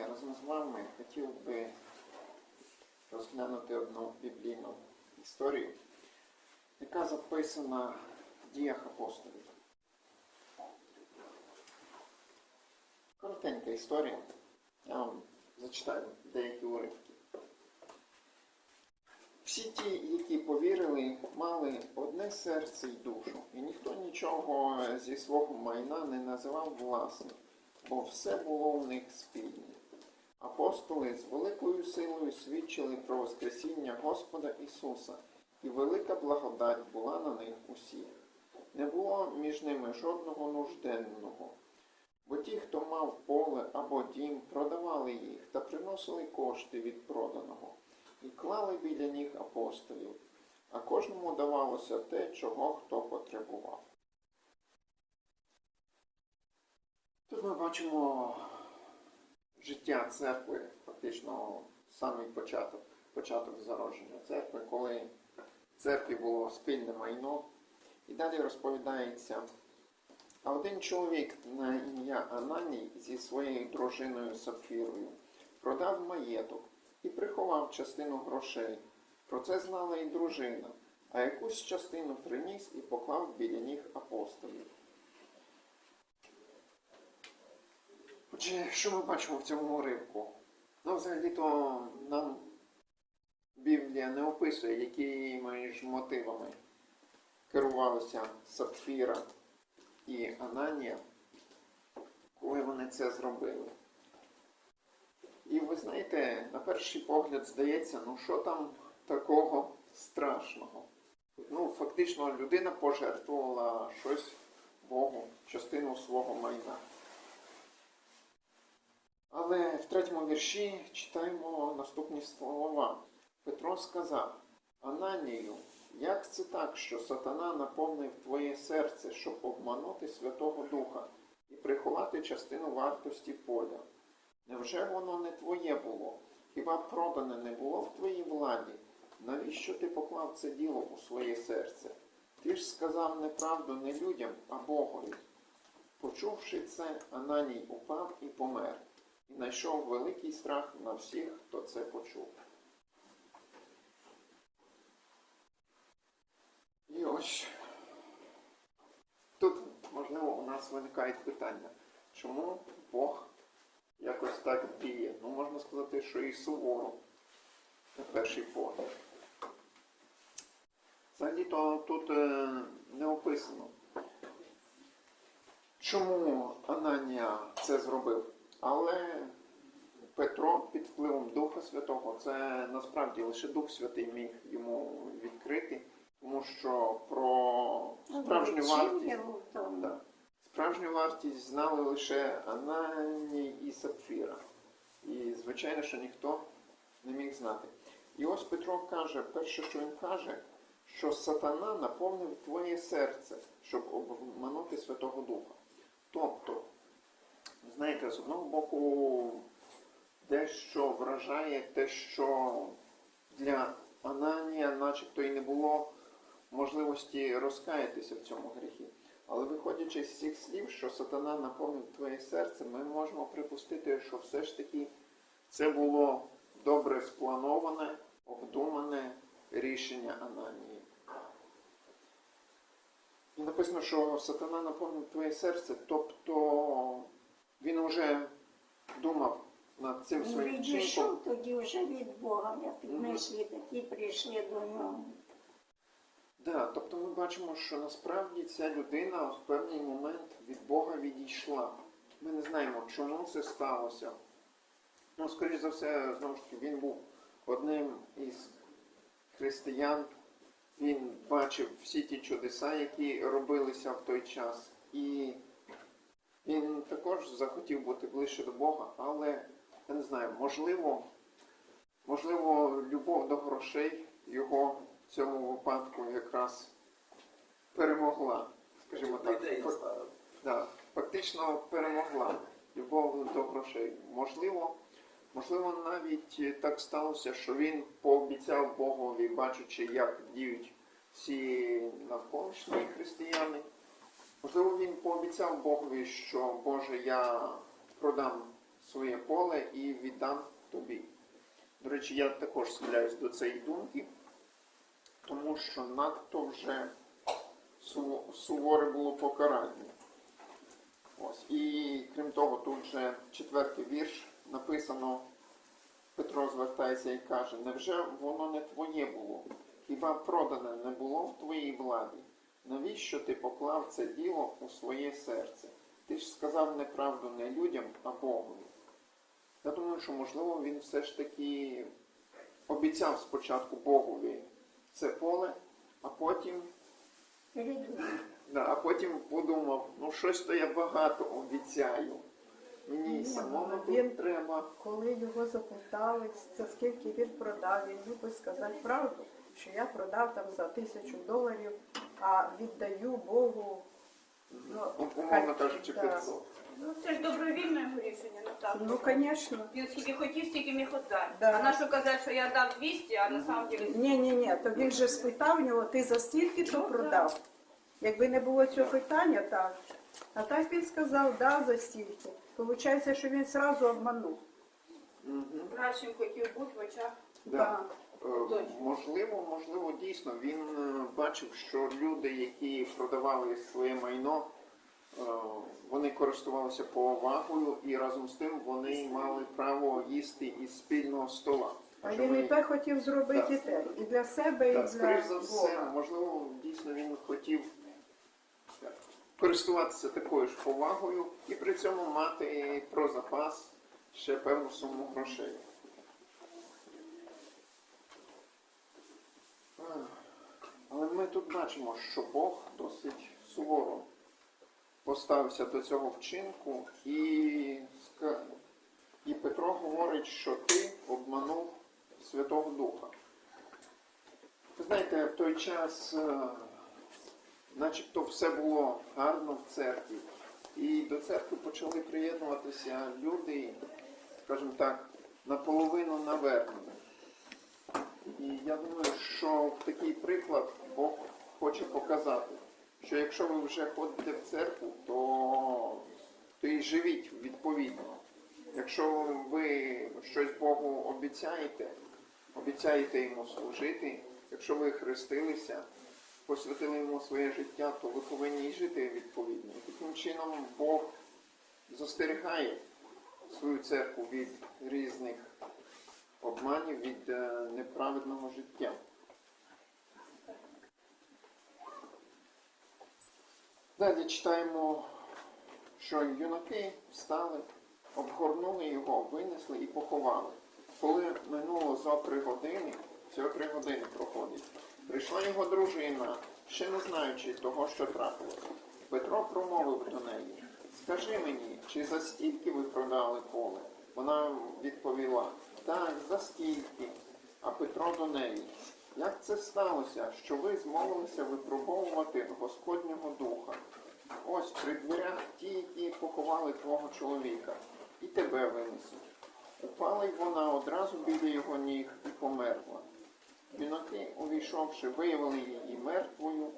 сьогодні разом з вами хотів би розглянути одну біблійну історію, яка записана в діях апостолів. Коротенька історія. Я вам зачитаю деякі уривки. Всі ті, які повірили, мали одне серце й душу, і ніхто нічого зі свого майна не називав власним, бо все було у них спільне. Апостоли з великою силою свідчили про Воскресіння Господа Ісуса, і велика благодать була на них усіх. Не було між ними жодного нужденного. Бо ті, хто мав поле або дім, продавали їх та приносили кошти від проданого і клали біля ніг апостолів, а кожному давалося те, чого хто потребував. Тут ми бачимо життя церкви, фактично самий початок, початок зародження церкви, коли в церкві було спільне майно. І далі розповідається, а один чоловік на ім'я Ананій зі своєю дружиною Сапфірою продав маєток і приховав частину грошей. Про це знала і дружина, а якусь частину приніс і поклав біля ніг апостолів. Отже, що ми бачимо в цьому уривку? Ну, взагалі-то нам Біблія не описує, якими ж мотивами керувалися Сапфіра і Ананія, коли вони це зробили. І ви знаєте, на перший погляд здається, ну що там такого страшного? Ну, фактично, людина пожертвувала щось Богу, частину свого майна. Але в третьому вірші читаємо наступні слова. Петро сказав: Ананію, як це так, що сатана наповнив твоє серце, щоб обманути Святого Духа і приховати частину вартості поля? Невже воно не твоє було? Хіба продане не було в твоїй владі? Навіщо ти поклав це діло у своє серце? Ти ж сказав неправду не людям, а Богові. Почувши це, Ананій упав і помер, і знайшов великий страх на всіх, хто це почув. І ось тут, можливо, у нас виникають питання, чому Бог якось так діє? Ну, можна сказати, що і суворо на перший погляд. Взагалі-то тут е, не описано, чому Ананія це зробив. Але Петро під впливом Духа Святого, це насправді лише Дух Святий міг йому відкрити, тому що про справжню вартість. Да. Справжню вартість знали лише Ананій і Сапфіра. І, звичайно, що ніхто не міг знати. І ось Петро каже, перше, що він каже, що сатана наповнив твоє серце, щоб обманути Святого Духа. Тобто, знаєте, з одного боку, дещо вражає те, що для Ананія начебто і не було можливості розкаятися в цьому гріхі. Але виходячи з цих слів, що сатана наповнив твоє серце, ми можемо припустити, що все ж таки це було добре сплановане, обдумане рішення Ананії. І написано, що сатана наповнив твоє серце, тобто він вже думав над цим Він своїм чинком. відійшов тоді вже від Бога, як Мгм. такі прийшли до нього. Да, тобто ми бачимо, що насправді ця людина в певний момент від Бога відійшла. Ми не знаємо, чому це сталося. Ну, скоріш за все, знову ж таки, він був одним із християн. Він бачив всі ті чудеса, які робилися в той час. І він також захотів бути ближче до Бога, але я не знаю, можливо, можливо, любов до грошей його в цьому випадку якраз перемогла. Скажімо так, Фак- да, фактично перемогла любов до грошей. Можливо, можливо, навіть так сталося, що він пообіцяв Богові, бачачи, як діють всі навколишні християни. Можливо, він пообіцяв Богові, що Боже, я продам своє поле і віддам тобі. До речі, я також схиляюсь до цієї думки, тому що надто вже суворе було покарання. Ось. І крім того, тут же четвертий вірш написано, Петро звертається і каже, невже воно не твоє було? Хіба продане не було в твоїй владі? Навіщо ти поклав це діло у своє серце? Ти ж сказав неправду не людям, а Богові. Я думаю, що можливо він все ж таки обіцяв спочатку Богові це поле, а потім Да, а потім подумав, ну щось то я багато обіцяю. Мені Ні, самому тут треба. Коли його запитали, за скільки він продав, він любить сказати правду, що я продав там за тисячу доларів, а віддаю Богу. Ну, Ну, умовно кажучи, да. 500. Ну це ж добровільне його рішення, ну так. Ну, звісно. Він скільки хотів, стільки міг віддати. Да. А на що казати, що я дав 200, а на самом деле... Ні, ні, ні, то він же спитав нього, ти за стільки то продав. Якби не було цього питання, так. А так він сказав, да, за стільки. Получається, що він зразу обманув. Кращим хотів бути в очах. Да. Так. Е, Можливо, можливо, дійсно він е, бачив, що люди, які продавали своє майно, е, вони користувалися повагою і разом з тим вони мали право їсти із спільного стола. А Що він і вони- те хотів зробити Так. те. І для себе, і Так, для скоріш за все, Бога. можливо, дійсно він хотів користуватися такою ж повагою і при цьому мати про запас ще певну суму грошей. Але ми тут бачимо, що Бог досить суворо поставився до цього вчинку, і, і Петро говорить, що ти обманув Святого Духа. Ви знаєте, в той час е, начебто все було гарно в церкві. І до церкви почали приєднуватися люди, скажімо так, наполовину навернені. І я думаю, що в такий приклад Бог хоче показати, що якщо ви вже ходите в церкву, то, то і живіть відповідно. Якщо ви щось Богу обіцяєте, обіцяєте йому служити, якщо ви хрестилися, посвятили йому своє життя, то ви повинні і жити відповідно. І таким чином Бог застерігає свою церкву від різних обманів, від е, неправедного життя. Далі читаємо, що юнаки встали, обгорнули його, винесли і поховали. Коли минуло зо три години, всього три години проходить, прийшла його дружина, ще не знаючи того, що трапилося. Петро промовив до неї, скажи мені, чи за стільки ви продали поле? Вона відповіла, так, за стільки. А Петро до неї, як це сталося, що ви змовилися випробовувати Господнього Духа? Ось при дверях ті, які поховали твого чоловіка, і тебе винесуть. Упала й вона одразу біля його ніг і померла. Юнаки, увійшовши, виявили її мертвою,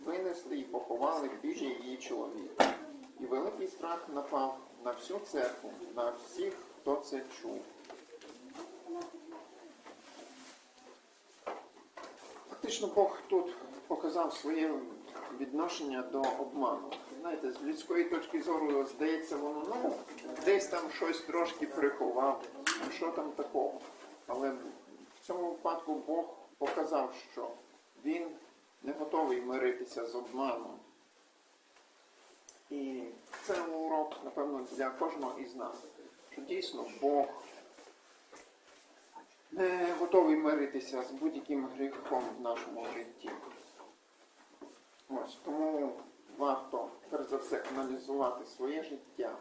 винесли і поховали біля її чоловіка. І великий страх напав на всю церкву, на всіх, хто це чув. Фактично Бог тут показав своє відношення до обману. Знаєте, з людської точки зору здається, воно ну, десь там щось трошки приховав, ну що там такого. Але в цьому випадку Бог показав, що він не готовий миритися з обманом. І це урок, напевно, для кожного із нас, що дійсно Бог не готовий миритися з будь-яким гріхом в нашому житті. Ось тому варто перш за все аналізувати своє життя.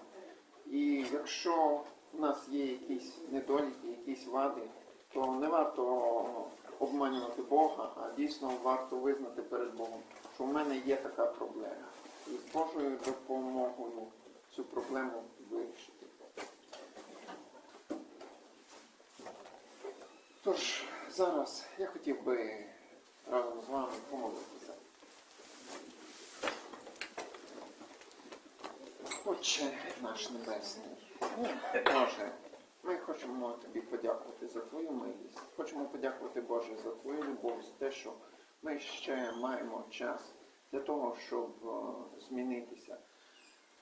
І якщо в нас є якісь недоліки, якісь вади, то не варто обманювати Бога, а дійсно варто визнати перед Богом, що в мене є така проблема. З Божою допомогою цю проблему вирішити. Тож зараз я хотів би разом з вами помолитися. Отче наш Небесний, Боже, ми хочемо тобі подякувати за твою милість. Хочемо подякувати, Боже, за твою любов, за те, що ми ще маємо час для того, щоб е, змінитися.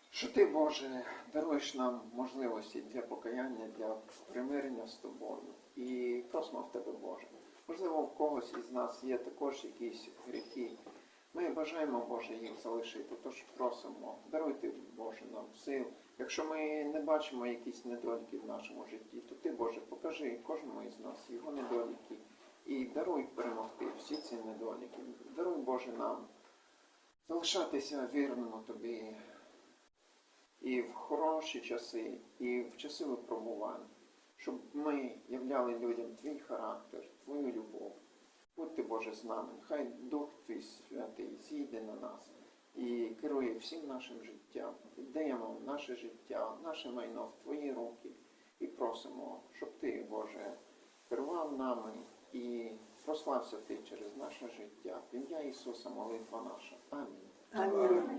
Що ти, Боже, даруєш нам можливості для покаяння, для примирення з тобою. І просимо в тебе, Боже. Можливо, в когось із нас є також якісь гріхи. Ми бажаємо, Боже, їх залишити, тож просимо, даруйте, Боже, нам сил. Якщо ми не бачимо якісь недоліки в нашому житті, то ти, Боже, покажи кожному із нас його недоліки і даруй перемогти всі ці недоліки. Даруй, Боже, нам залишатися вірними тобі і в хороші часи, і в часи випробувань, щоб ми являли людям твій характер, твою любов. Будьте, Боже, з нами. Хай Дух Твій Святий зійде на нас і керує всім нашим життям. Віддаємо наше життя, наше майно в Твої руки і просимо, щоб Ти, Боже, керував нами і прослався Ти через наше життя. В ім'я Ісуса молитва наша. Амінь. Амінь.